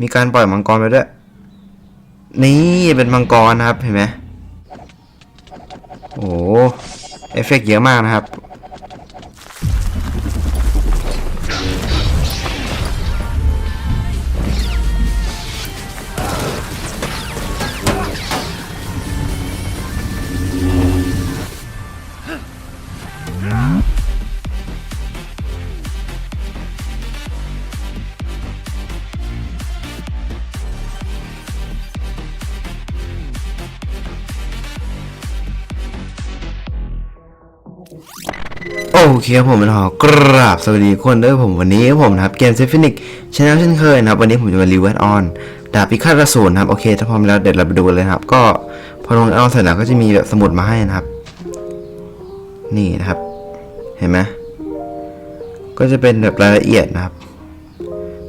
มีการปล่อยมังกรไปด้วย นี่เป็นมังกรนะครับเห็นไหมโอ้เอฟเฟกต์เยอะมากนะครับ โอเคครับผมเป็นหอกราบสวัสดีทุกคนด้วยผมวันนี้ผมนะครับเกมเซฟินิกชแนลเช่นเคยนะครับ วันนี้ผมจะมารีเวิร์ดออนดาบพิฆาตอสูนครับ โอเคถ้าพร้อมแล้วเดี๋ยวเราไปดูเลยครับ ก็พอลงออนเสร็จแล้วก็จะมีแบบสมุดมาให้นะครับ นี่นะครับ เห็นไหมก็จะเป็นแบบรายละเอียดนะครับ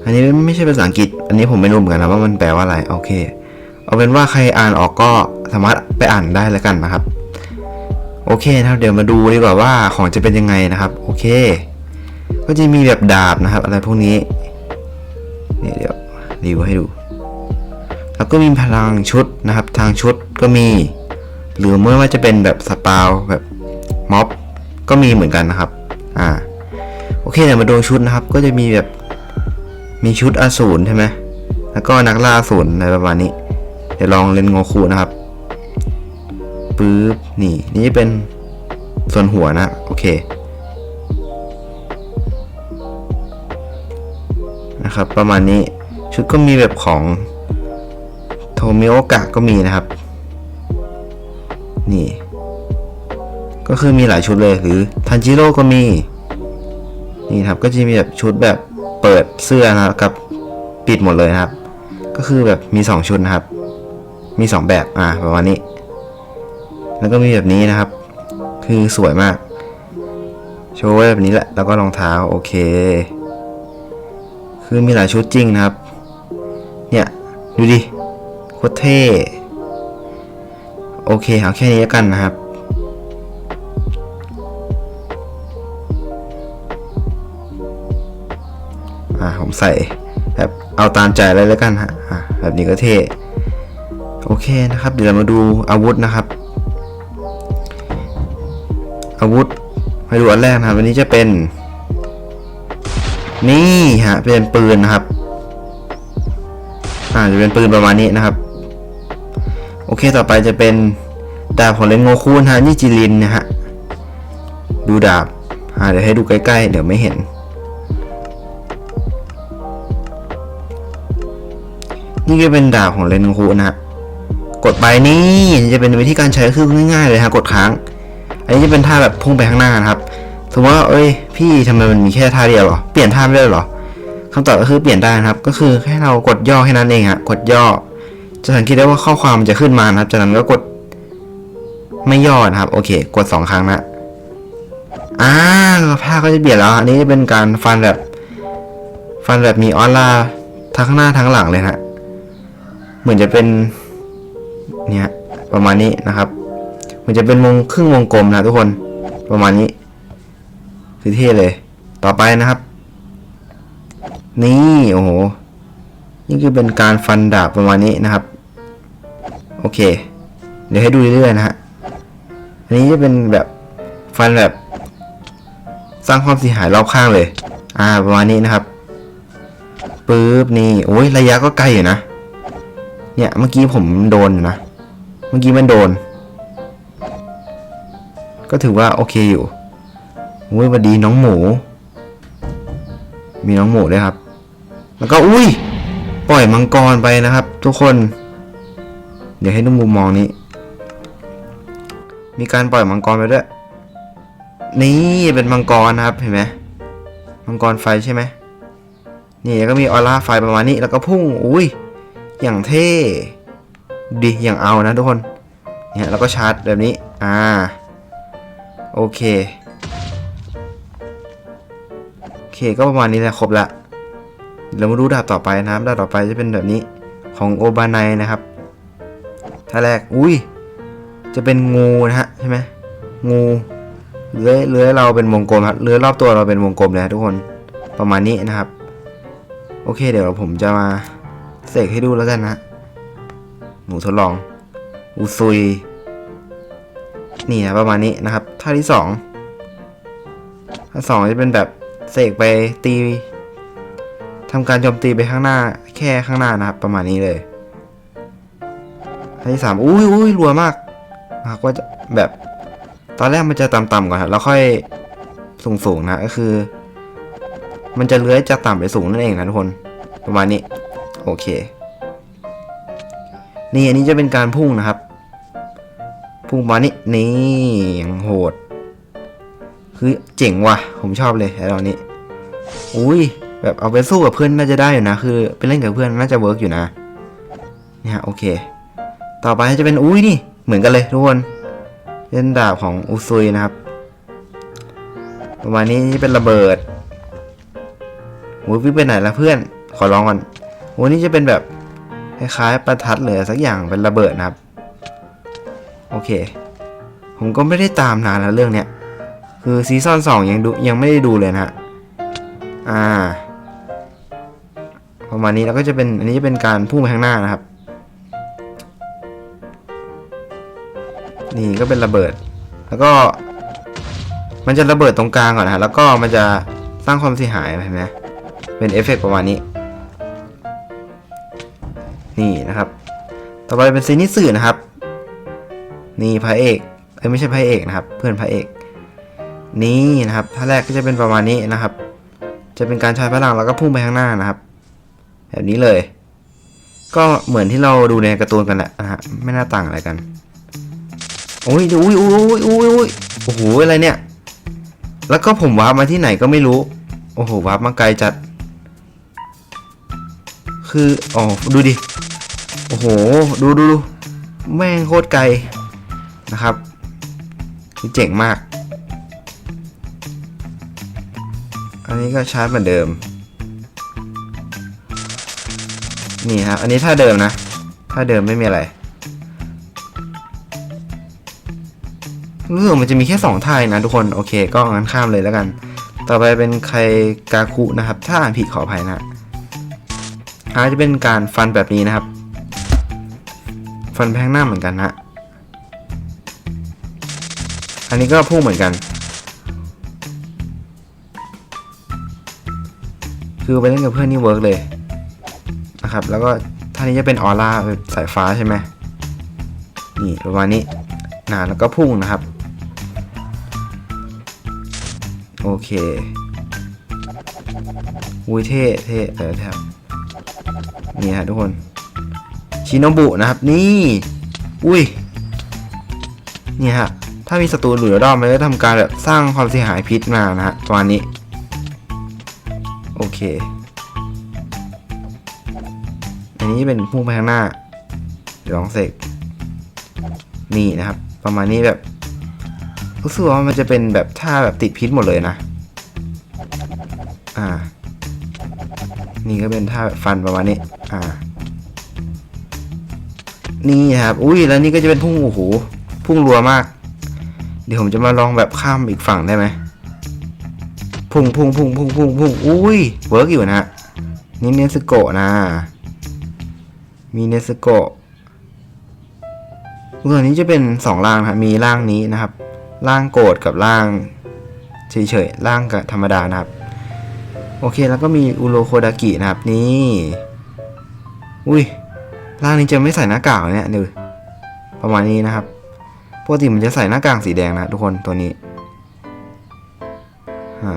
อันนี้ไม่ใช่ภาษาอังกฤษ อันนี้ผมไม่รู้เหมือนกันนะว่ามันแปลว่าอะไรโอเค เอาเป็นว่าใครอ่านออกก็สามารถไปอ่านได้แล้วกันนะครับ โอเคนะครับเดี๋ยวมาดูดีกว่าว่าของจะเป็นยังไงนะครับ โอเค ก็จะมีแบบดาบนะครับ อะไรพวกนี้นี่เดี๋ยวรีวิวให้ดู แล้วก็มีพลังชุดนะครับ ทางชุดก็มี หรือเมื่อว่าจะเป็นแบบสปาวแบบม็อบก็มีเหมือนกันนะครับ อ่า โอเคเดี๋ยวมาดูชุดนะครับ ก็จะมีแบบมีชุดอสูรใช่ไหมแล้วก็นักล่าอสูรอะไรประมาณนี้ เดี๋ยวลองเล่นโงคูนะครับ ปึ๊บนี่นี่เป็นส่วนหัวนะ โอเคนะครับ ประมาณนี้ชุดก็มีแบบของโทมิโอกะก็มีนะครับ นี่ ก็คือมีหลายชุดเลยหรือทันจิโร่ก็มี นี่ครับก็จะมีแบบชุดแบบเปิดเสื้อนะครับกับปิดหมดเลยนะครับ ก็คือแบบมี 2 ชุดนะครับ มี 2 แบบอ่าประมาณนี้ แล้วก็มีแบบนี้นะครับ คือสวยมาก โชว์ไว้แบบนี้แหละ แล้วก็รองเท้าโอเค คือมีหลายชุดจริงนะครับ เนี่ย ดูดิโคตรเท่ โอเคเอาแค่นี้แล้วกันนะครับอ่าผมใส่แบบเอาตามใจเลยแล้วกันฮะอ่าแบบนี้ก็เท่ โอเคนะครับ เดี๋ยวเรามาดูอาวุธนะครับ อาวุธมาดูอันแรกนะครับอันนี้จะเป็น นี่ฮะเป็นปืนนะครับ อ่าจะเป็นปืนประมาณนี้นะครับ โอเคต่อไปจะเป็นดาบของเลนโงคูนะฮะนี่จิรินนะฮะดูดาบอ่าเดี๋ยวให้ดูใกล้ๆ เดี๋ยวไม่เห็น นี่ก็เป็นดาบของเลนโงคูนะฮะกดไปนี่จะเป็นวิธีการใช้คือง่ายๆเลยฮะกดค้าง อันนี้จะเป็นท่าแบบพุ่งไปข้างหน้านะครับสมมติว่าเอ้ย พี่ทำไมมันมีแค่ท่าเดียวหรอ เปลี่ยนท่าไม่ได้หรอคำตอบก็คือเปลี่ยนได้นะครับ ก็คือแค่เรากดย่อแค่นั้นเองฮะกดย่อ จะสังเกตได้ว่าข้อความมันจะขึ้นมานะครับ จากนั้นก็กดไม่ย่อนะครับ โอเค กดสองครั้งนะอ่าผ้าก็จะเปลี่ยนแล้ว อันนี้จะเป็นการฟันแบบ ฟันแบบมีออร่าทั้งข้างหน้าทั้งหลังเลยฮะเหมือนจะเป็น เนี่ย ประมาณนี้นะครับ มันจะเป็นวงครึ่งวงกลมนะทุกคนประมาณนี้ คือเท่เลย ต่อไปนะครับ นี่โอ้โหนี่คือเป็นการฟันดาบประมาณนี้นะครับ โอเค เดี๋ยวให้ดูเรื่อยๆนะฮะอันนี้จะเป็นแบบฟันแบบ สร้างความเสียหายรอบข้างเลย อ่าประมาณนี้นะครับปึ๊บนี่โอ้ยระยะก็ไกลอยู่นะเนี่ยเมื่อกี้ผมโดนนะ เมื่อกี้มันโดน ก็ถือว่าโอเคอยู่อุ้ยสวัสดีน้องหมู มีน้องหมูด้วยครับ แล้วก็อุ้ย ปล่อยมังกรไปนะครับ ทุกคน เดี๋ยวให้ดูมุมมองนี้ มีการปล่อยมังกรไปด้วย นี่เป็นมังกรนะครับเห็นไหมมังกรไฟใช่ไหมนี่ก็มีออร่าไฟประมาณนี้ แล้วก็พุ่งอุ้ย อย่างเท่ดีอย่างเอานะทุกคนเนี่ยแล้วก็ชาร์จแบบนี้ อ่า โอเค โอเคก็ประมาณนี้แหละครบละเรามาดูดาบต่อไปนะครับดาบต่อไปจะเป็นแบบนี้ของโอบานายนะครับท่าแรกอุ้ยจะเป็นงูนะฮะใช่ไหมงูเลื้อยเลื้อยเราเป็นวงกลมครับเลื้อยรอบตัวเราเป็นวงกลมเลยทุกคนประมาณนี้นะครับ โอเค เดี๋ยวผมจะมาเสกให้ดูแล้วกันนะหนูทดลองอุซุย นี่นะประมาณนี้นะครับ ท่าที่สองท่าสองจะเป็นแบบเสกไปตีทำการโจมตีไปข้างหน้า แค่ข้างหน้านะครับ ประมาณนี้เลยท่าที่สามอุ้ยอุ้ยรัวมากนะครับว่าจะแบบตอนแรกมันจะต่ำๆก่อนครับแล้วค่อยสูงๆนะก็คือ มันจะเลื้อยจากต่ำไปสูงนั่นเองนะทุกคน ประมาณนี้ โอเค นี่อันนี้จะเป็นการพุ่งนะครับ พุ่งมานี่นี่ย่างโหดคือเจ๋งว่ะ ผมชอบเลยไอ้ตอนนี้ อุ้ยแบบเอาไปสู้กับเพื่อนน่าจะได้อยู่นะ คือไปเล่นกับเพื่อนน่าจะเวิร์กอยู่นะเนี่ฮะโอเค ต่อไปจะเป็นอุ้ยนี่เหมือนกันเลยทุกคนเป็นดาบของอุซุยนะครับประมาณนี้เป็นระเบิดโอ้ยวิ่งไปไหนละเพื่อน ขอลองก่อนโอ้นี่จะเป็นแบบคล้ายๆประทัดเลยสักอย่างเป็นระเบิดนะครับ โอเค ผมก็ไม่ได้ตามนานแล้วเรื่องเนี้ย คือซีซั่นสองยังดูยังไม่ได้ดูเลยนะฮะ อ่า ประมาณนี้แล้วก็จะเป็นอันนี้จะเป็นการพุ่งไปข้างหน้านะครับ นี่ก็เป็นระเบิด แล้วก็ มันจะระเบิดตรงกลางก่อนนะฮะ แล้วก็มันจะสร้างความเสียหายเห็นไหมเป็นเอฟเฟกต์ประมาณนี้ นี่นะครับ ต่อไปเป็นซีนิสึนะครับ นี่พระเอกเอ้ยไม่ใช่พระเอกนะครับ เพื่อนพระเอก นี่นะครับท่าแรกก็จะเป็นประมาณนี้นะครับ จะเป็นการใช้พลังแล้วก็พุ่งไปข้างหน้านะครับ แบบนี้เลย ก็เหมือนที่เราดูในการ์ตูนกันแหละนะฮะไม่น่าต่างอะไรกันโอ้ยอุ้ยอุ้ยอุ้ยอุ้ยโอ้โหอะไรเนี่ย แล้วก็ผมวาร์ปมาที่ไหนก็ไม่รู้ โอ้โหวาร์ปมาไกลจัด คืออ๋อดูดิ โอ้โห ดูดูดูแม่งโคตรไกล นะครับคือเจ๋งมาก อันนี้ก็ชาร์จเหมือนเดิม นี่ครับ อันนี้ท่าเดิมนะท่าเดิมไม่มีอะไรรู้สึกมันจะมีแค่สองท่าเองนะทุกคน โอเค ก็งั้นข้ามเลยแล้วกัน ต่อไปเป็นไคกาคุนะครับ ถ้าอ่านผิดขออภัยนะฮาจะเป็นการฟันแบบนี้นะครับ ฟันแพงหน้าเหมือนกันนะ อันนี้ก็พุ่งเหมือนกัน คือไปเล่นกับเพื่อนนี่เวิร์กเลยนะครับ แล้วก็ท่านี้จะเป็นออร่าสายฟ้าใช่ไหมนี่ประมาณนี้นะแล้วก็พุ่งนะครับ โอเคอุ้ยเท่เท่เออแทบนี่ฮะทุกคน ชินโนบุนะครับ นี่ อุ้ยนี่ฮะ ถ้ามีศัตรูหลุดรอดมันจะทำการแบบสร้างความเสียหายพิษมานะฮะประมาณนี้ โอเค อันนี้เป็นพุ่งไปข้างหน้า เดี๋ยวลองเสกนี่นะครับ ประมาณนี้แบบรู้สึกว่ามันจะเป็นแบบท่าแบบติดพิษหมดเลยนะ อ่า นี่ก็เป็นท่าแบบฟันประมาณนี้ อ่า นี่ครับ อุ้ยแล้วนี่ก็จะเป็นพุ่งโอ้โหพุ่งรัวมาก เดี๋ยวผมจะมาลองแบบข้ามอีกฝั่งได้ไหมพุ่งพุ่งพุ่งพุ่งพุ่งพุ่งอุ้ยเวิร์กอยู่นะฮะนี่เนสโกะนะ มีเนสโกะตัวนี้จะเป็นสองร่างนะครับมีร่างนี้นะครับร่างโกรธกับร่างเฉยๆร่างกับธรรมดานะครับ โอเคแล้วก็มีอุโรโคดากินะครับนี่อุ้ยร่างนี้จะไม่ใส่หน้ากากเหรอเนี่ยดูประมาณนี้นะครับ ปกติมันจะใส่หน้ากากสีแดงนะทุกคนตัวนี้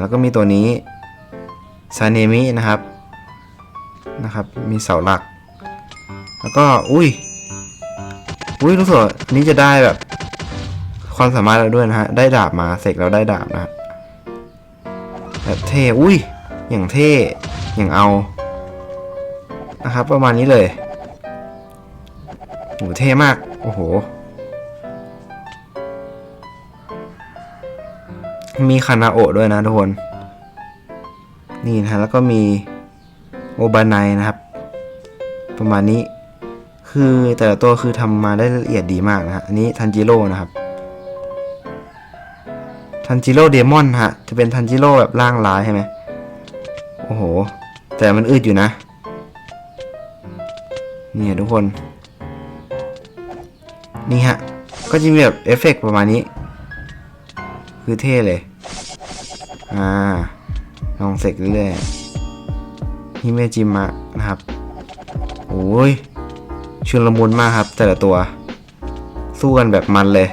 แล้วก็มีตัวนี้ซาเนมินะครับนะครับ มีเสาหลัก แล้วก็อุ้ยอุ้ยรู้สึกนนี้จะได้แบบ ความสามารถเราด้วยนะฮะได้ดาบมาเสกแล้วได้ดาบนะแบบเท่อุ้ยอย่างเท่อย่างเอานะครับ ประมาณนี้เลยโหเท่มาก โอ้โห มีคานาโอะด้วยนะทุกคน นี่นะฮะแล้วก็มีโอบานายนะครับ ประมาณนี้คือแต่ละตัวคือทำมาได้ละเอียดดีมากนะฮะอันนี้ทันจิโร่นะครับทันจิโร่เดมอนฮะ จะเป็นทันจิโร่แบบร่างร้ายใช่ไหมโอ้โห แต่มันอืดอยู่นะนี่ทุกคน นี่ฮะ ก็จะมีแบบเอฟเฟกต์ประมาณนี้ คือเท่เลย อ่าลองเสกเรื่อยๆฮิเมจิมะนะครับโอ้ยชุนละมุนมากครับ แต่ละตัว สู้กันแบบมันเลย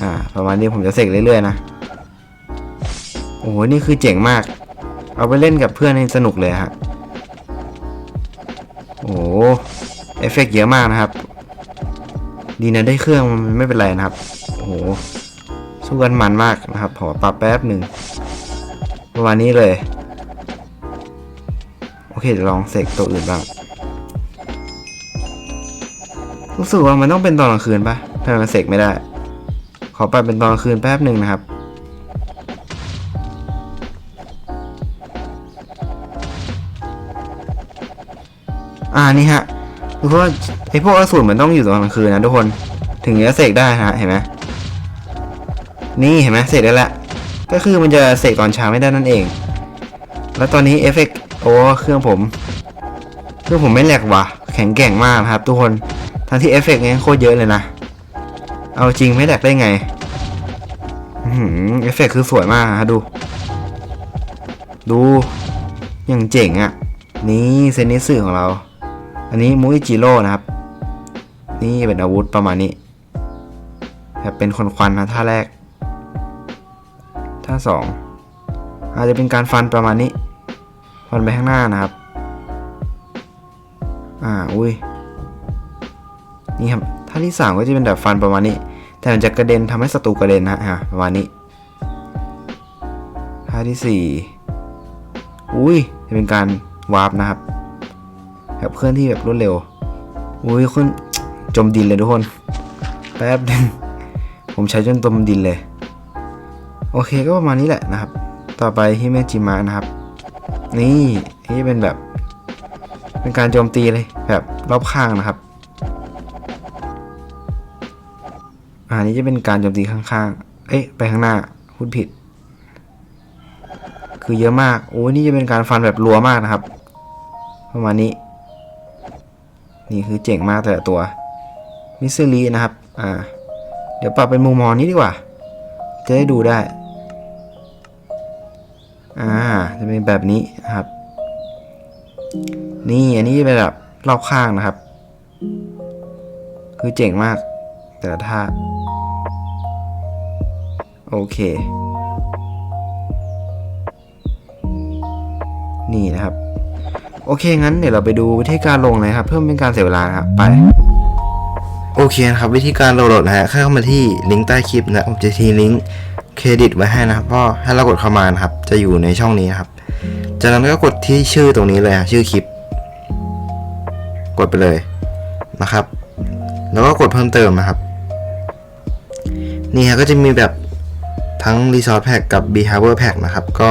อ่า ประมาณนี้ผมจะเสกเรื่อยๆนะโอ้โหนี่คือเจ๋งมาก เอาไปเล่นกับเพื่อนนี่สนุกเลยฮะโอ้เอฟเฟกต์เยอะมากนะครับ ดีนะได้เครื่องมันไม่เป็นไรนะครับ โอ้โหสู้กันมันมาก นะครับขอปรับแป๊บหนึ่งประมาณนี้เลย โอเคเดี๋ยวลองเสกตัวอื่นบ้างรู้สึกว่ามันต้องเป็นตอนกลางคืนปะทำไมมันเสกไม่ได้ ขอปรับเป็นตอนกลางคืนแป๊บหนึ่งนะครับอ่านี่ฮะคือว่าไอพวกอสูรมันต้องอยู่ตอนกลางคืนนะทุกคน ถึงจะเสกได้ฮะเห็นไหม นี่เห็นไหมเสกได้แล้วละก็คือมันจะเสกตอนเช้าไม่ได้นั่นเอง แล้วตอนนี้เอฟเฟกต์โอ้เครื่องผมเครื่องผมไม่แหลกว่ะ แข็งแกร่งมากนะครับ ทุกคนทั้งที่เอฟเฟกต์เนี้ยโคตรเยอะเลยนะ เอาจริงไม่แหลกได้ไงเอฟเฟกต์คือสวยมากนะดู ดูอย่างเจ๋งอะ่ะ นี่เซนิสึของเรา อันนี้มุอิจิโร่นะครับ นี่เป็นอาวุธประมาณนี้แบบเป็นคนควันนะท่าแรก ท่าสองอาจจะเป็นการฟันประมาณนี้ ฟันไปข้างหน้านะครับ อ่า อุ้ย นี่ครับ ท่าที่สามก็จะเป็นแบบฟันประมาณนี้ แต่มันจะกระเด็นทำให้ศัตรูกระเด็นนะฮะ ประมาณนี้ ท่าที่สี่อุ้ย จะเป็นการวาร์ปนะครับ แบบเคลื่อนที่แบบรวดเร็ว อุ้ยคุณจมดินเลยทุกคน แป๊บนึงผมใช้จนจมดินเลย โอเคก็ประมาณนี้แหละนะครับ ต่อไปฮิเมจิมะนะครับ นี่นี่เป็นแบบ เป็นการโจมตีเลยแบบรอบข้างนะครับอ่านี่จะเป็นการโจมตีข้างๆ เอ๊ะ ไปข้างหน้าพูดผิด คือเยอะมาก โอ้ยนี่จะเป็นการฟันแบบรัวมากนะครับ ประมาณนี้ นี่คือเจ๋งมากแต่ละตัว มิสซิลีนะครับ อ่า เดี๋ยวปรับเป็นมุมมองนี้ดีกว่า จะได้ดูได้ อ่า จะเป็นแบบนี้นะครับ นี่อันนี้เป็นแบบรอบข้างนะครับ คือเจ๋งมาก แต่ละท่า โอเค นี่นะครับ โอเค งั้นเดี๋ยวเราไปดูวิธีการลงเลยครับ เพื่อเป็นการเสียเวลานะครับ ไปโอเคนะครับวิธีการโหลดนะฮะเข้ามาที่ลิงก์ใต้คลิปนะผมจะทิ้งลิงก์ เครดิตไว้ให้นะครับก็ให้เรากดเข้ามานะครับ จะอยู่ในช่องนี้นะครับ จากนั้นก็กดที่ชื่อตรงนี้เลยฮะชื่อคลิป กดไปเลยนะครับ แล้วก็กดเพิ่มเติมนะครับ นี่ฮะก็จะมีแบบทั้ง Resource Pack กับ Behavior Pack นะครับ ก็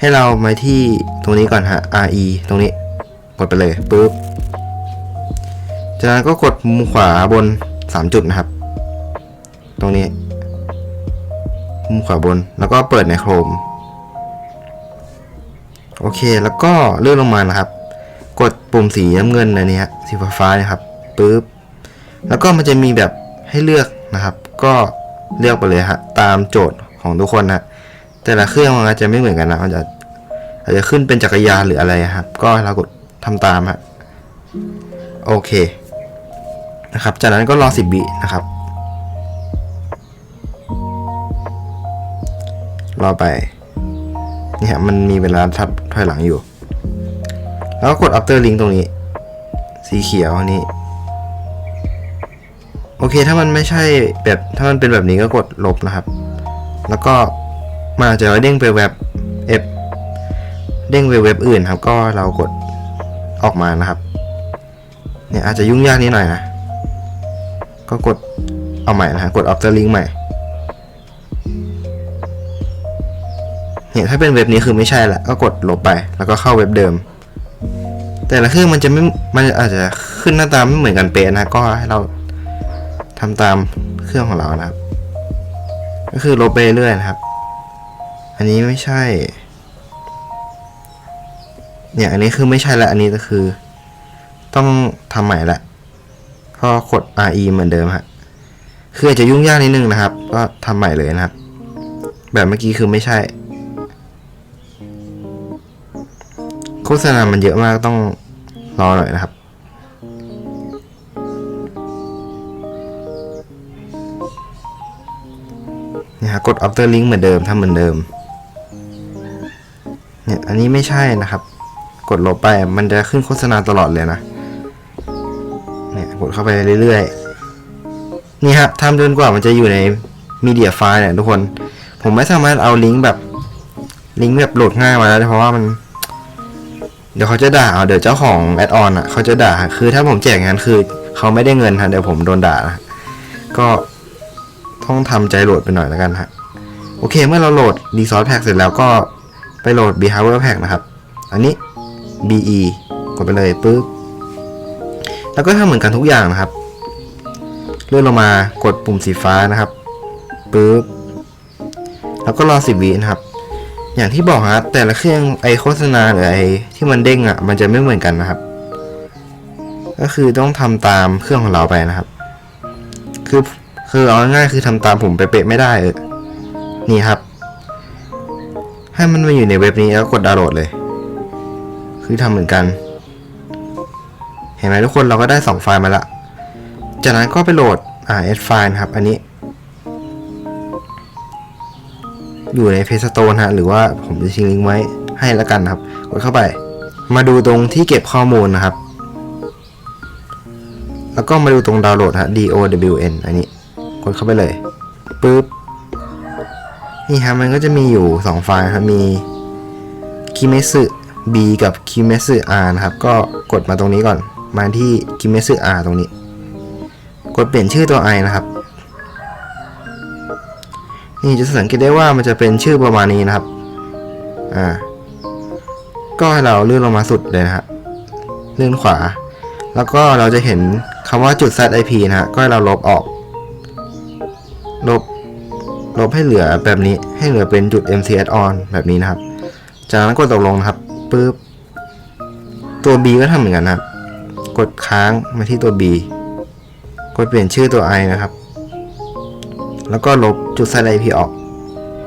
ให้เรามาที่ตรงนี้ก่อนฮะ RE ตรงนี้ กดไปเลยปุ๊บ จากนั้นก็กดมุมขวาบน 3 จุดนะครับ ตรงนี้ มุมขวาบน แล้วก็เปิดในโครมโอเคแล้วก็เลื่อนลงมานะครับ กดปุ่มสีน้ำเงินในนี้ฮะสีฟ้าๆนะครับปุ๊บแล้วก็มันจะมีแบบให้เลือกนะครับ ก็เลือกไปเลยฮะตามโจทย์ของทุกคนนะแต่ละเครื่องมันจะไม่เหมือนกันนะมันจะอาจจะขึ้นเป็นจักรยานหรืออะไรครับ ก็เรากดทำตามฮะโอเคนะครับ จากนั้นก็รอ10วินะครับ รอไปนี่ฮะมันมีเวลาทับถอยหลังอยู่ แล้วก็กด after link ตรงนี้ สีเขียวอันนี้โอเคถ้ามันไม่ใช่แบบถ้ามันเป็นแบบนี้ก็กดลบนะครับ แล้วก็มาจะเด้งไปเว็บเอฟเด้งไปเว็บอื่นครับ ก็เรากดออกมานะครับ เนี่ยอาจจะยุ่งยากนิดหน่อยนะ ก็กดเอาใหม่นะฮะกด after link ใหม่ เนี่ยถ้าเป็นเว็บนี้คือไม่ใช่ละก็กดลบไป แล้วก็เข้าเว็บเดิม แต่ละเครื่องมันจะไม่ มันอาจจะขึ้นหน้าตาไม่เหมือนกันเป๊ะนะ ก็ให้เราทำตามเครื่องของเรานะครับ ก็คือลบไปเรื่อยนะครับ อันนี้ไม่ใช่ เนี่ยอันนี้คือไม่ใช่ละ อันนี้ก็คือ ต้องทำใหม่ละก็กด RE เหมือนเดิมฮะคืออาจจะยุ่งยากนิดนึงนะครับ ก็ทำใหม่เลยนะครับ แบบเมื่อกี้คือไม่ใช่ โฆษณามันเยอะมากต้องรอหน่อยนะครับเนี่ยฮะกด after link เหมือนเดิมทำเหมือนเดิม เนี่ยอันนี้ไม่ใช่นะครับ กดลบไปมันจะขึ้นโฆษณาตลอดเลยนะ เนี่ยกดเข้าไปเรื่อยๆ นี่ฮะทำจนกว่ามันจะอยู่ในมีเดียไฟล์เนี่ยทุกคน ผมไม่สามารถเอาลิงก์แบบลิงก์แบบโหลดง่ายมาแล้วเพราะว่ามัน เดี๋ยวเขาจะด่าเอาเดี๋ยวเจ้าของแอดออนอะเขาจะด่า คือถ้าผมแจกงานคือเขาไม่ได้เงินฮะเดี๋ยวผมโดนด่านะก็ต้องทำใจโหลดไปหน่อยแล้วกันฮะโอเคเมื่อเราโหลด Resource Pack เสร็จแล้วก็ไปโหลด Behavior Pack นะครับ อันนี้ BE กดไปเลยปึ๊บแล้วก็ทำเหมือนกันทุกอย่างนะครับ เลื่อนลงมากดปุ่มสีฟ้านะครับปึ๊บแล้วก็รอ 10วินะครับ อย่างที่บอกฮะแต่ละเครื่องไอโฆษณาหรือไอที่มันเด้งอะ มันจะไม่เหมือนกันนะครับ ก็คือต้องทำตามเครื่องของเราไปนะครับ คือคือเอาง่ายคือทำตามผมเป๊ะๆไม่ได้เออนี่ครับ ให้มันมาอยู่ในเว็บนี้แล้วกดดาวน์โหลดเลย คือทำเหมือนกัน เห็นไหมทุกคนเราก็ได้ 2 ไฟล์มาละจากนั้นก็ไปโหลด RS ไฟล์นะครับ อันนี้ อยู่ใน p a s t o r e ฮะหรือว่าผมจะทิ้งลิงก์ไว้ให้แล้วกันนะครับ กดเข้าไป มาดูตรงที่เก็บข้อมูลนะครับ แล้วก็มาดูตรงดาวน์โหลดฮะ DOWN อันนี้ กดเข้าไปเลยปึ๊บนี่ฮะมันก็จะมีอยู่ 2 ไฟล์ครับมี k i m e s u B กับ k i m e s u R นะครับ ก็กดมาตรงนี้ก่อน มาที่ k i m e s u R ตรงนี้ กดเปลี่ยนชื่อตัว i นะครับ นี่จะสังเกตได้ว่ามันจะเป็นชื่อประมาณนี้นะครับ อ่า ก็ให้เราเลื่อนลงมาสุดเลยนะฮะเลื่อนขวา แล้วก็เราจะเห็นคำว่าจุด ZIP นะฮะก็ให้เราลบออก ลบ ลบให้เหลือแบบนี้ ให้เหลือเป็นจุด MCS on แบบนี้นะครับ จากนั้นกดตกลงนะครับปึ๊บ ตัว B ก็ทำเหมือนกันนะครับ กดค้างมาที่ตัว B กดเปลี่ยนชื่อตัว I นะครับ แล้วก็ลบจุด ZIP อพีออก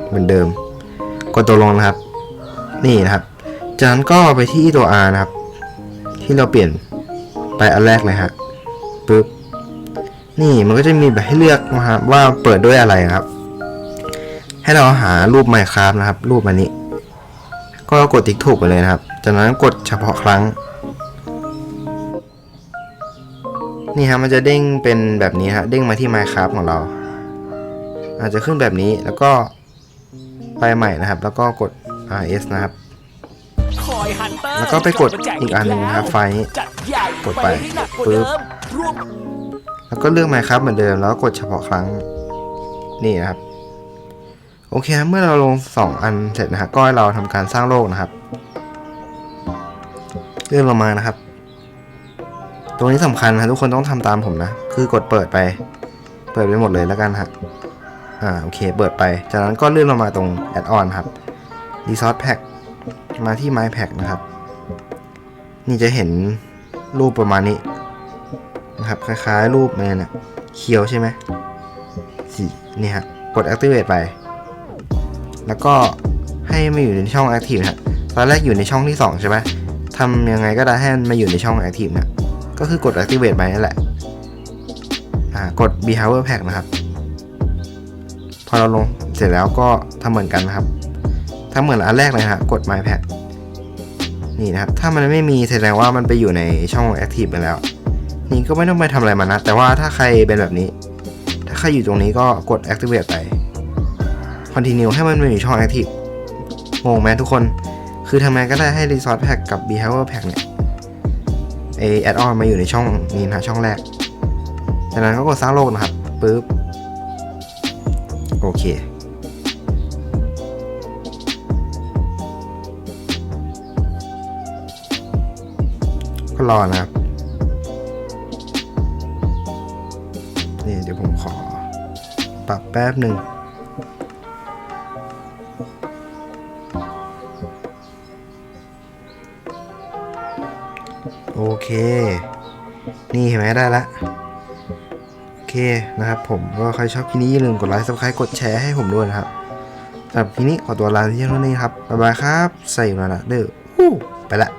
เหมือนเดิม กดตกลงนะครับ นี่นะครับ จากนั้นก็ไปที่ตัว R นะครับ ที่เราเปลี่ยนไปอันแรกเลยฮะปึ๊บนี่มันก็จะมีแบบให้เลือกนะครับว่าเปิดด้วยอะไรครับ ให้เราหารูป Minecraft นะครับ รูปอันนี้ ก็กดติ๊กถูกไปเลยนะครับ จากนั้นกดเฉพาะครั้ง นี่ฮะมันจะเด้งเป็นแบบนี้ฮะเด้งมาที่ Minecraft ของเรา อาจจะขึ้นแบบนี้แล้วก็ไปใหม่นะครับ แล้วก็กด RS นะครับ แล้วก็ไปกดอีกอันหนึ่งนะครับไฟนี้กดไปปึ๊บเดิมรวมแล้วก็เลือก Minecraft เหมือนเดิมแล้วกดเฉพาะครั้งนี่นะครับ โอเคเมื่อเราลง 2 อันเสร็จนะฮะก็ให้เราทำการสร้างโลกนะครับเลื่อนลงมานะครับ ตรงนี้สำคัญนะทุกคนต้องทำตามผมนะ คือกดเปิดไป เปิดไปหมดเลยแล้วกันฮะ อ่าโอเคเปิดไป จากนั้นก็เลื่อนลงมาตรง Add on ครับ Resource Pack มาที่ My Pack นะครับ นี่จะเห็นรูปประมาณนี้นะครับ คล้ายๆ รูปมันนะเคียวใช่ไหมสีนี่ฮะกด activate ไป แล้วก็ให้มาอยู่ในช่อง active นะฮะตอนแรกอยู่ในช่องที่ 2 ใช่ไหมทำยังไงก็ได้ให้มันมาอยู่ในช่อง active นะก็คือกด activate ไปนั่นแหละอ่ากด behavior pack นะครับ พอเราลงเสร็จแล้วก็ทำเหมือนกันนะครับทำเหมือนอันแรกเลยฮะกด my pack นี่นะครับ ถ้ามันไม่มีแสดงว่ามันไปอยู่ในช่อง active ไปแล้ว นี่ก็ไม่ต้องไปทำอะไรมันนะ แต่ว่าถ้าใครเป็นแบบนี้ ถ้าใครอยู่ตรงนี้ก็กด activate ไป continue ให้มันมาอยู่ช่อง active งงไหมทุกคน คือทำไมก็ได้ให้ resource pack กับ behavior pack เนี่ยไอ add on มาอยู่ในช่องนี้นะช่องแรก จากนั้นก็กดสร้างโลกนะครับปึ๊บ โอเค ก็รอนะครับนี่เดี๋ยวผมขอ ปรับแป๊บหนึ่งโอเค นี่เห็นไหมได้ละ เคนะครับผมก็ใครชอบคลิปนี้อย่าลืมกดไลค์ซับสไครป์กดแชร์ให้ผมด้วยนะครับสำหรับคลิปนี้ขอตัวลาที่เท่านี้ครับบ๊ายบายครับใส่มาละเด้อไปละ